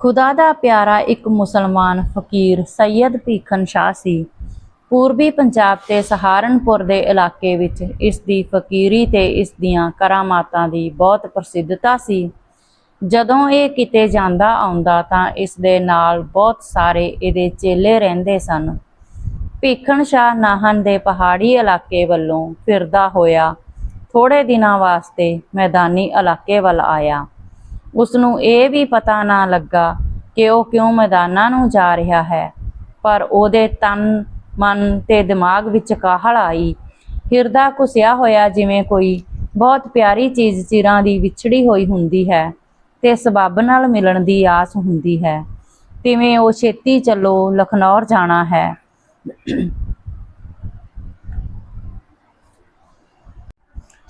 ਖੁਦਾ ਦਾ ਪਿਆਰਾ ਇੱਕ ਮੁਸਲਮਾਨ ਫਕੀਰ ਸੈਯਦ ਭੀਖਨ ਸ਼ਾਹ ਸੀ। ਪੂਰਬੀ ਪੰਜਾਬ ਤੇ ਸਹਾਰਨਪੁਰ ਦੇ ਇਲਾਕੇ ਵਿੱਚ ਇਸ ਦੀ ਫਕੀਰੀ ਤੇ ਇਸ ਦੀਆਂ ਕਰਾਮਾਤਾਂ ਦੀ ਬਹੁਤ ਪ੍ਰਸਿੱਧਤਾ ਸੀ। ਜਦੋਂ ਇਹ ਕਿਤੇ ਜਾਂਦਾ ਆਉਂਦਾ ਤਾਂ ਇਸ ਦੇ ਨਾਲ ਬਹੁਤ ਸਾਰੇ ਇਹਦੇ ਚੇਲੇ ਰਹਿੰਦੇ ਸਨ। ਭੀਖਣ ਸ਼ਾਹ ਨਾਹਨ ਦੇ ਪਹਾੜੀ ਇਲਾਕੇ ਵੱਲੋਂ ਫਿਰਦਾ ਹੋਇਆ ਥੋੜੇ ਦਿਨਾਂ ਵਾਸਤੇ ਮੈਦਾਨੀ ਇਲਾਕੇ ਵੱਲ ਆਇਆ। ਉਸ ਨੂੰ ਇਹ ਵੀ ਪਤਾ ਨਾ ਲੱਗਾ ਕਿ ਉਹ ਕਿਉਂ ਮੈਦਾਨਾਂ ਨੂੰ ਜਾ ਰਿਹਾ ਹੈ। ਪਰ ਉਹਦੇ ਤਨ, ਮਨ ਤੇ ਦਿਮਾਗ ਵਿੱਚ ਕਾਹਲ ਆਈ। ਹਿਰਦਾ ਕੁਸਿਆ ਹੋਇਆ ਜਿਵੇਂ ਕੋਈ ਬਹੁਤ ਪਿਆਰੀ ਚੀਜ਼ ਚਿਰਾਂ ਦੀ ਵਿਛੜੀ ਹੋਈ ਹੁੰਦੀ ਹੈ ਤੇ ਸਬੱਬ ਨਾਲ ਮਿਲਣ ਦੀ ਆਸ ਹੁੰਦੀ ਹੈ। ਤਿਵੇਂ ਉਹ ਛੇਤੀ ਚੱਲੋ ਲਖਨੌਰ ਜਾਣਾ ਹੈ।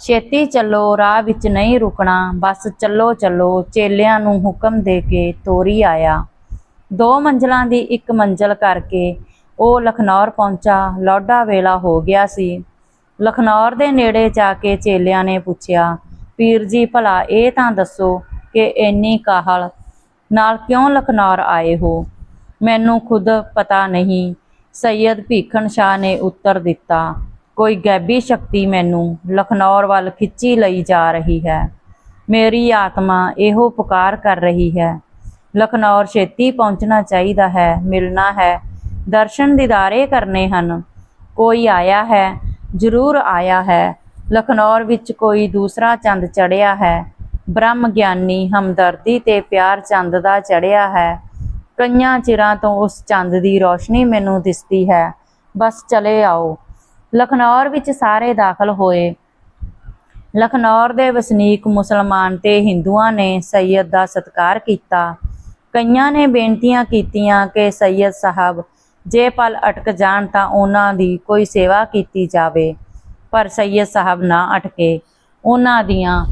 ਛੇਤੀ ਚੱਲੋ, ਰਾਹ ਵਿੱਚ ਨਹੀਂ ਰੁਕਣਾ। ਬਸ ਚੱਲੋ ਚੱਲੋ, ਚੇਲਿਆਂ ਨੂੰ ਹੁਕਮ ਦੇ ਕੇ ਤੋਰੀ ਆਇਆ। ਦੋ ਮੰਜ਼ਲਾਂ ਦੀ ਇੱਕ ਮੰਜ਼ਲ ਕਰਕੇ ਉਹ ਲਖਨੌਰ ਪਹੁੰਚਾ। ਲੌਡਾ ਵੇਲਾ ਹੋ ਗਿਆ ਸੀ। ਲਖਨੌਰ ਦੇ ਨੇੜੇ ਜਾ ਕੇ ਚੇਲਿਆਂ ਨੇ ਪੁੱਛਿਆ, ਪੀਰ ਜੀ, ਭਲਾ ਇਹ ਤਾਂ ਦੱਸੋ ਕਿ ਇੰਨੀ ਕਾਹਲ ਨਾਲ ਕਿਉਂ ਲਖਨੌਰ ਆਏ ਹੋ? ਮੈਨੂੰ ਖੁਦ ਪਤਾ ਨਹੀਂ। ਸੈਯਦ ਭੀਖਣ ਸ਼ਾਹ ਨੇ ਉੱਤਰ ਦਿੱਤਾ। ਕੋਈ ਗੈਬੀ ਸ਼ਕਤੀ ਮੈਨੂੰ ਲਖਨੌਰ ਵੱਲ ਖਿੱਚੀ ਲਈ ਜਾ ਰਹੀ ਹੈ। ਮੇਰੀ ਆਤਮਾ ਇਹੋ ਪੁਕਾਰ ਕਰ ਰਹੀ ਹੈ। ਲਖਨੌਰ ਛੇਤੀ ਪਹੁੰਚਣਾ ਚਾਹੀਦਾ ਹੈ, ਮਿਲਣਾ ਹੈ। ਦਰਸ਼ਨ ਦੀਦਾਰੇ ਕਰਨੇ ਹਨ। ਕੋਈ ਆਇਆ ਹੈ, ਜ਼ਰੂਰ ਆਇਆ ਹੈ। ਲਖਨੌਰ ਵਿੱਚ ਕੋਈ ਦੂਸਰਾ ਚੰਦ ਚੜਿਆ ਹੈ। ਬ੍ਰਹਮ ਗਿਆਨੀ ਹਮਦਰਦੀ ਤੇ ਪਿਆਰ ਚੰਦ ਦਾ ਚੜਿਆ ਹੈ। ਕਈਆਂ ਚਿਰਾਂ ਤੋਂ ਉਸ ਚੰਦ ਦੀ ਰੋਸ਼ਨੀ ਮੈਨੂੰ ਦਿਸਦੀ ਹੈ। ਬਸ ਚਲੇ ਆਓ। ਲਖਨੌਰ ਵਿੱਚ ਸਾਰੇ ਦਾਖਲ ਹੋਏ। ਲਖਨੌਰ ਦੇ ਵਸਨੀਕ ਮੁਸਲਮਾਨ ਤੇ ਹਿੰਦੂਆਂ ਨੇ ਸੈਯਦ ਦਾ ਸਤਿਕਾਰ ਕੀਤਾ। ਕਈਆਂ ਨੇ ਬੇਨਤੀਆਂ ਕੀਤੀਆਂ ਕਿ ਸੈਯਦ ਸਾਹਿਬ ਜੇ ਪਲ ਅਟਕ ਜਾਣ ਤਾਂ ਉਹਨਾਂ ਦੀ ਕੋਈ ਸੇਵਾ ਕੀਤੀ ਜਾਵੇ, ਪਰ ਸੈਯਦ ਸਾਹਿਬ ਨਾ ਅਟਕੇ। ਉਹਨਾਂ ਦੀਆਂ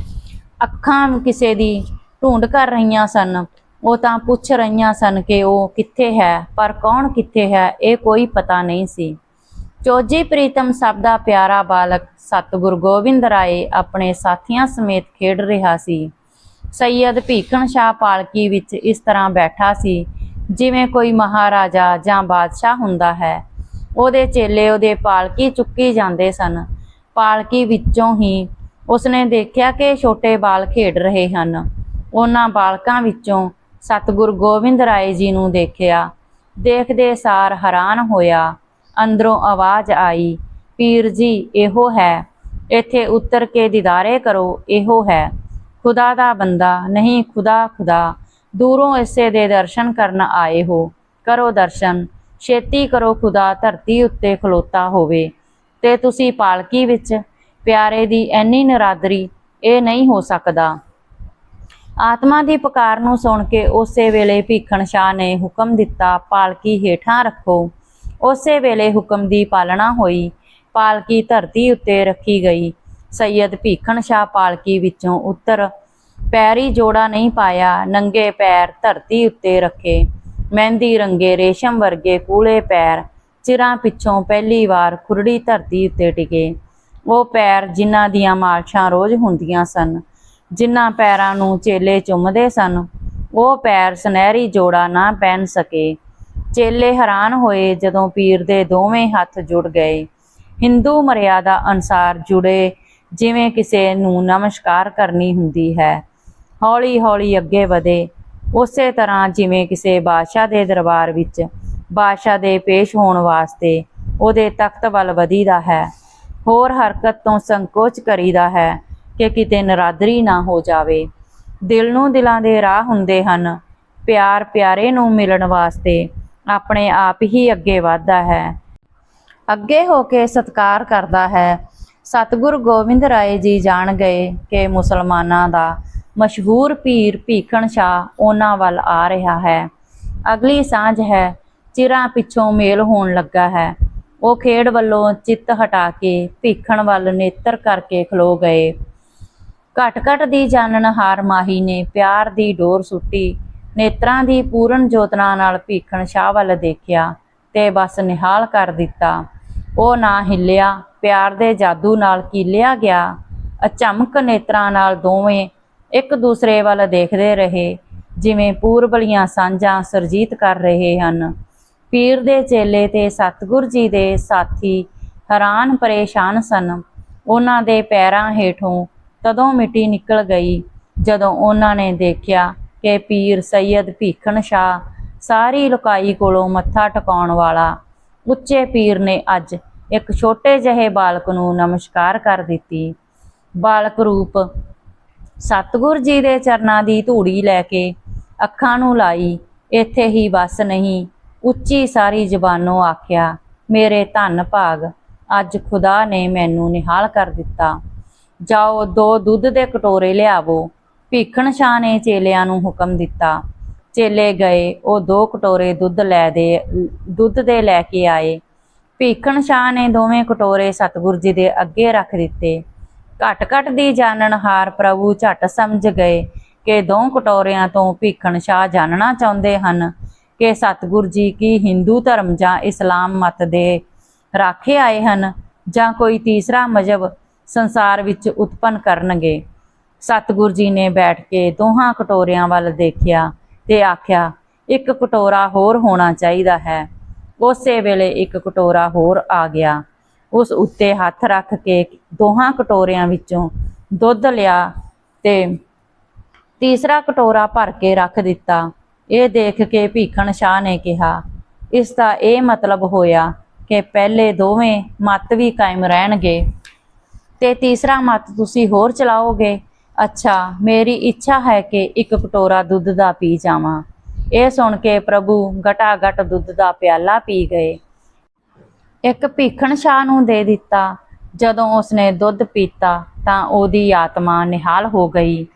ਅੱਖਾਂ ਕਿਸੇ ਦੀ ਢੂੰਡ ਕਰ ਰਹੀਆਂ ਸਨ। ਉਹ ਤਾਂ ਪੁੱਛ ਰਹੀਆਂ ਸਨ ਕਿ ਉਹ ਕਿੱਥੇ ਹੈ, ਪਰ ਕੌਣ ਕਿੱਥੇ ਹੈ, ਇਹ ਕੋਈ ਪਤਾ ਨਹੀਂ ਸੀ। ਚੋਜੀ ਪ੍ਰੀਤਮ ਸਭ ਦਾ ਪਿਆਰਾ ਬਾਲਕ, ਸਤਿਗੁਰ ਗੋਬਿੰਦ ਰਾਏ ਆਪਣੇ ਸਾਥੀਆਂ ਸਮੇਤ ਖੇਡ ਰਿਹਾ ਸੀ। ਸੈਯਦ ਭੀਖਣ ਸ਼ਾਹ ਪਾਲਕੀ ਵਿੱਚ ਇਸ ਤਰ੍ਹਾਂ ਬੈਠਾ ਸੀ, ਜਿਵੇਂ ਕੋਈ ਮਹਾਰਾਜਾ ਜਾਂ ਬਾਦਸ਼ਾਹ ਹੁੰਦਾ ਹੈ। ਉਹਦੇ ਚੇਲੇ ਉਹਦੇ ਪਾਲਕੀ ਚੁੱਕੀ ਜਾਂਦੇ ਸਨ। ਪਾਲਕੀ ਵਿੱਚੋਂ ਹੀ ਉਸਨੇ ਦੇਖਿਆ ਕਿ ਛੋਟੇ ਬਾਲ ਖੇਡ ਰਹੇ ਹਨ। ਉਹਨਾਂ ਬਾਲਕਾਂ ਵਿੱਚੋਂ ਸਤਿਗੁਰ ਗੋਬਿੰਦ ਰਾਏ ਜੀ ਨੂੰ ਦੇਖਿਆ। ਦੇਖਦੇ ਸਾਰ ਹੈਰਾਨ ਹੋਇਆ। ਅੰਦਰੋਂ ਆਵਾਜ਼ ਆਈ, ਪੀਰ ਜੀ, ਇਹੋ ਹੈ। ਇੱਥੇ ਉਤਰ ਕੇ ਦੀਦਾਰੇ ਕਰੋ, ਇਹੋ ਹੈ। ਖੁਦਾ ਦਾ ਬੰਦਾ, ਨਹੀਂ, ਖੁਦਾ ਖੁਦਾ। ਦੂਰੋਂ ਇਸੇ ਦੇ ਦਰਸ਼ਨ ਕਰਨ ਆਏ ਹੋ। ਕਰੋ ਦਰਸ਼ਨ। ਛੇਤੀ ਕਰੋ ਖੁਦਾ ਧਰਤੀ ਉੱਤੇ ਖਲੋਤਾ ਹੋਵੇ। ਤੇ ਤੁਸੀਂ ਪਾਲਕੀ ਵਿੱਚ, ਪਿਆਰੇ ਦੀ ਐਨੀ ਨਰਾਦਰੀ, ਇਹ ਨਹੀਂ ਹੋ ਸਕਦਾ। ਆਤਮਾ ਦੀ ਪੁਕਾਰ ਨੂੰ ਸੁਣ ਕੇ ਉਸੇ ਵੇਲੇ ਭੀਖਣ ਸ਼ਾਹ ਨੇ ਹੁਕਮ ਦਿੱਤਾ, ਪਾਲਕੀ ਹੇਠਾਂ ਰੱਖੋ। ਉਸੇ ਵੇਲੇ ਹੁਕਮ ਦੀ ਪਾਲਣਾ ਹੋਈ। ਪਾਲਕੀ ਧਰਤੀ ਉੱਤੇ ਰੱਖੀ ਗਈ। ਸੈਯਦ ਭੀਖਣ ਸ਼ਾਹ ਪਾਲਕੀ ਵਿੱਚੋਂ ਉੱਤਰ, ਪੈਰੀ ਜੋੜਾ ਨਹੀਂ ਪਾਇਆ, ਨੰਗੇ ਪੈਰ ਧਰਤੀ ਉੱਤੇ ਰੱਖੇ। ਮਹਿੰਦੀ ਰੰਗੇ ਰੇਸ਼ਮ ਵਰਗੇ ਕੂਲੇ ਪੈਰ, ਚਿਰਾਂ ਪਿੱਛੋਂ ਪਹਿਲੀ ਵਾਰ ਖੁਰੜੀ ਧਰਤੀ ਉੱਤੇ ਟਿਕੇ। ਉਹ ਪੈਰ ਜਿਨ੍ਹਾਂ ਦੀਆਂ ਮਾਲਸ਼ਾਂ ਰੋਜ਼ ਹੁੰਦੀਆਂ ਸਨ, ਜਿਨ੍ਹਾਂ ਪੈਰਾਂ ਨੂੰ ਚੇਲੇ ਚੁੰਮਦੇ ਸਨ, ਉਹ ਪੈਰ ਸੁਨਹਿਰੀ ਜੋੜਾ ਨਾ ਪਹਿਨ ਸਕੇ। ਚੇਲੇ ਹੈਰਾਨ ਹੋਏ ਜਦੋਂ ਪੀਰ ਦੇ ਦੋਵੇਂ ਹੱਥ ਜੁੜ ਗਏ। ਹਿੰਦੂ ਮਰਿਆਦਾ ਅਨਸਾਰ ਜੁੜੇ, ਜਿਵੇਂ ਕਿਸੇ ਨੂੰ ਨਮਸਕਾਰ ਕਰਨੀ ਹੁੰਦੀ ਹੈ। ਹੌਲੀ ਹੌਲੀ ਅੱਗੇ ਵਧੇ। ਉਸੇ ਤਰ੍ਹਾਂ ਜਿਵੇਂ ਕਿਸੇ ਬਾਦਸ਼ਾਹ ਦੇ ਦਰਬਾਰ ਵਿੱਚ ਬਾਦਸ਼ਾਹ ਦੇ ਪੇਸ਼ ਹੋਣ ਵਾਸਤੇ ਉਹਦੇ ਤਖਤ ਵੱਲ ਵਧੀਦਾ ਹੈ। ਹੋਰ ਹਰਕਤ ਤੋਂ ਸੰਕੋਚ ਕਰੀਦਾ ਹੈ ਕਿ ਕਿਤੇ ਨਰਾਦਰੀ ਨਾ ਹੋ ਜਾਵੇ। ਦਿਲ ਨੂੰ ਦਿਲਾਂ ਦੇ ਰਾਹ ਹੁੰਦੇ ਹਨ। ਪਿਆਰ ਪਿਆਰੇ ਨੂੰ ਮਿਲਣ ਵਾਸਤੇ ਆਪਣੇ ਆਪ ਹੀ ਅੱਗੇ ਵਧਦਾ ਹੈ। ਅੱਗੇ ਹੋ ਕੇ ਸਤਕਾਰ ਕਰਦਾ ਹੈ। ਸਤਿਗੁਰ ਗੋਬਿੰਦ ਰਾਏ ਜੀ ਜਾਣ ਗਏ ਕਿ ਮੁਸਲਮਾਨਾਂ ਦਾ ਮਸ਼ਹੂਰ ਪੀਰ ਭੀਖਣ ਸ਼ਾਹ ਉਹਨਾਂ ਵੱਲ ਆ ਰਿਹਾ ਹੈ। ਅਗਲੀ ਸਾਂਝ ਹੈ, ਚਿਰਾਂ ਪਿੱਛੋਂ ਮੇਲ ਹੋਣ ਲੱਗਾ ਹੈ। ਉਹ ਖੇਡ ਵੱਲੋਂ ਚਿੱਤ ਹਟਾ ਕੇ ਭੀਖਣ ਵੱਲ ਨੇਤਰ ਕਰਕੇ ਖਲੋ ਗਏ। ਘਟ ਘਟ ਦੀ ਜਾਣਨ ਹਾਰ ਮਾਹੀ ਨੇ ਪਿਆਰ ਦੀ ਡੋਰ ਸੁੱਟੀ। ਨੇਤਰਾਂ ਦੀ ਪੂਰਨ ਜੋਤਨਾ ਨਾਲ ਭੀਖਣ ਸ਼ਾਹ ਵੱਲ ਦੇਖਿਆ ਤੇ ਬਸ ਨਿਹਾਲ ਕਰ ਦਿੱਤਾ। ਉਹ ਨਾ ਹਿੱਲਿਆ, ਪਿਆਰ ਦੇ ਜਾਦੂ ਨਾਲ ਕੀਲਿਆ ਗਿਆ। ਅਚਮਕ ਨੇਤਰਾਂ ਨਾਲ ਦੋਵੇਂ ਇੱਕ ਦੂਸਰੇ ਵੱਲ ਦੇਖਦੇ ਰਹੇ, ਜਿਵੇਂ ਪੂਰਬਲੀਆਂ ਸਾਂਝਾਂ ਸਰਜੀਤ ਕਰ ਰਹੇ ਹਨ। ਪੀਰ ਦੇ ਚੇਲੇ ਤੇ ਸਤਿਗੁਰ ਜੀ ਦੇ ਸਾਥੀ ਹੈਰਾਨ ਪਰੇਸ਼ਾਨ ਸਨ। ਉਹਨਾਂ ਦੇ ਪੈਰਾਂ ਹੇਠੋਂ ਤਦੋਂ ਮਿੱਟੀ ਨਿਕਲ ਗਈ, ਜਦੋਂ ਉਹਨਾਂ ਨੇ ਦੇਖਿਆ ਕਿ ਪੀਰ ਸੈਯਦ ਭੀਖਣ ਸ਼ਾਹ ਸਾਰੀ ਲੁਕਾਈ ਕੋਲੋਂ ਮੱਥਾ ਟਿਕਾਉਣ ਵਾਲਾ ਉੱਚੇ ਪੀਰ ਨੇ ਅੱਜ ਇੱਕ ਛੋਟੇ ਜਿਹੇ ਬਾਲਕ ਨੂੰ ਨਮਸਕਾਰ ਕਰ ਦਿੱਤੀ। ਬਾਲਕ ਰੂਪ ਸਤਿਗੁਰ ਜੀ ਦੇ ਚਰਨਾਂ ਦੀ ਧੂੜੀ ਲੈ ਕੇ ਅੱਖਾਂ ਨੂੰ ਲਾਈ, ਇੱਥੇ ਹੀ ਬਸ ਨਹੀਂ, ਉੱਚੀ ਸਾਰੀ ਜ਼ਬਾਨੋਂ ਆਖਿਆ, ਮੇਰੇ ਧੰਨ ਭਾਗ, ਅੱਜ ਖੁਦਾ ਨੇ ਮੈਨੂੰ ਨਿਹਾਲ ਕਰ ਦਿੱਤਾ। ਜਾਓ ਦੋ ਦੁੱਧ ਦੇ ਕਟੋਰੇ ਲਿਆਵੋ ਭੀਖਣ ਸ਼ਾਹ ਨੇ ਚੇਲਿਆਂ ਨੂੰ ਹੁਕਮ ਦਿੱਤਾ। ਚੇਲੇ ਗਏ, ਉਹ ਦੋ ਕਟੋਰੇ ਦੁੱਧ ਲੈ ਦੇ, ਦੁੱਧ ਦੇ ਲੈ ਕੇ ਆਏ। ਭੀਖਣ ਸ਼ਾਹ ਨੇ ਦੋਵੇਂ ਕਟੋਰੇ ਸਤਿਗੁਰ ਜੀ ਦੇ ਅੱਗੇ ਰੱਖ ਦਿੱਤੇ। ਘਟ ਘਟ ਦੀ ਜਾਣਨਹਾਰ ਪ੍ਰਭੂ ਝਟ ਸਮਝ ਗਏ ਕਿ ਦੋ ਕਟੋਰਿਆਂ ਤੋਂ ਭੀਖਣ ਸ਼ਾਹ ਜਾਣਨਾ ਚਾਹੁੰਦੇ ਹਨ ਕਿ ਸਤਿਗੁਰ ਜੀ ਕੀ ਹਿੰਦੂ ਧਰਮ ਜਾਂ ਇਸਲਾਮ ਮਤ ਦੇ ਰਾਖੇ ਆਏ ਹਨ ਜਾਂ ਕੋਈ ਤੀਸਰਾ ਮਜ਼ਹਬ ਸੰਸਾਰ ਵਿੱਚ ਉਤਪੰਨ ਕਰਨਗੇ। ਸਤਿਗੁਰ ਜੀ ਨੇ ਬੈਠ ਕੇ ਦੋਹਾਂ ਕਟੋਰਿਆਂ ਵੱਲ ਦੇਖਿਆ ਤੇ ਆਖਿਆ, ਇੱਕ ਕਟੋਰਾ ਹੋਰ ਹੋਣਾ ਚਾਹੀਦਾ ਹੈ। ਉਸੇ ਵੇਲੇ ਇੱਕ ਕਟੋਰਾ ਹੋਰ ਆ ਗਿਆ। ਉਸ ਉੱਤੇ ਹੱਥ ਰੱਖ ਕੇ ਦੋਹਾਂ ਕਟੋਰਿਆਂ ਵਿੱਚੋਂ ਦੁੱਧ ਲਿਆ ਤੇ ਤੀਸਰਾ ਕਟੋਰਾ ਭਰ ਕੇ ਰੱਖ ਦਿੱਤਾ। ਇਹ ਦੇਖ ਕੇ ਭੀਖਣ ਸ਼ਾਹ ਨੇ ਕਿਹਾ, ਇਸ ਦਾ ਇਹ ਮਤਲਬ ਹੋਇਆ ਕਿ ਪਹਿਲੇ ਦੋਵੇਂ ਮਤ ਵੀ ਕਾਇਮ ਰਹਿਣਗੇ ਤੇ ਤੀਸਰਾ ਮਤ ਤੁਸੀਂ ਹੋਰ ਚਲਾਓਗੇ? ਅੱਛਾ, ਮੇਰੀ ਇੱਛਾ ਹੈ ਕਿ ਇੱਕ ਕਟੋਰਾ ਦੁੱਧ ਦਾ ਪੀ ਜਾਵਾਂ। ਇਹ ਸੁਣ ਕੇ ਪ੍ਰਭੂ ਘਟਾ ਘਟ ਦੁੱਧ ਦਾ ਪਿਆਲਾ ਪੀ ਗਏ। ਇੱਕ ਭੀਖਣ ਸ਼ਾਹ ਨੂੰ ਦੇ ਦਿੱਤਾ। ਜਦੋਂ ਉਸਨੇ ਦੁੱਧ ਪੀਤਾ, ਤਾਂ ਉਹਦੀ ਆਤਮਾ ਨਿਹਾਲ ਹੋ ਗਈ।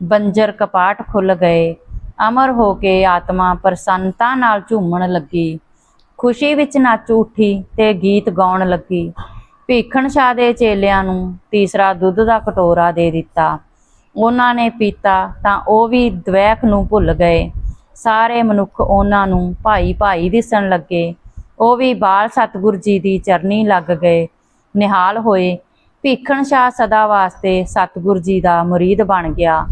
ਬੰਜਰ ਕਪਾਟ ਖੁੱਲ ਗਏ। ਅਮਰ ਹੋ ਕੇ ਆਤਮਾ ਪ੍ਰਸੰਨਤਾ ਨਾਲ ਝੂਮਣ ਲੱਗੀ। ਖੁਸ਼ੀ ਵਿੱਚ ਨੱਚ ਉੱਠੀ ਤੇ ਗੀਤ ਗਾਉਣ ਲੱਗੀ। ਭੀਖਣ ਸ਼ਾਹ ਦੇ ਚੇਲਿਆਂ ਨੂੰ ਤੀਸਰਾ ਦੁੱਧ ਦਾ ਕਟੋਰਾ ਦੇ ਦਿੱਤਾ। ਉਹਨਾਂ ਨੇ ਪੀਤਾ ਤਾਂ ਉਹ ਵੀ ਦਵੈਖ ਨੂੰ ਭੁੱਲ ਗਏ। ਸਾਰੇ ਮਨੁੱਖ ਉਹਨਾਂ ਨੂੰ ਭਾਈ ਭਾਈ ਦਿਸਣ ਲੱਗੇ। ਉਹ ਵੀ ਬਾਲ ਸਤਿਗੁਰ ਜੀ ਦੀ ਚਰਨੀ ਲੱਗ ਗਏ। ਨਿਹਾਲ ਹੋਏ। ਭੀਖਣ ਸ਼ਾਹ ਸਦਾ ਵਾਸਤੇ ਸਤਿਗੁਰ ਜੀ ਦਾ ਮੁਰੀਦ ਬਣ ਗਿਆ।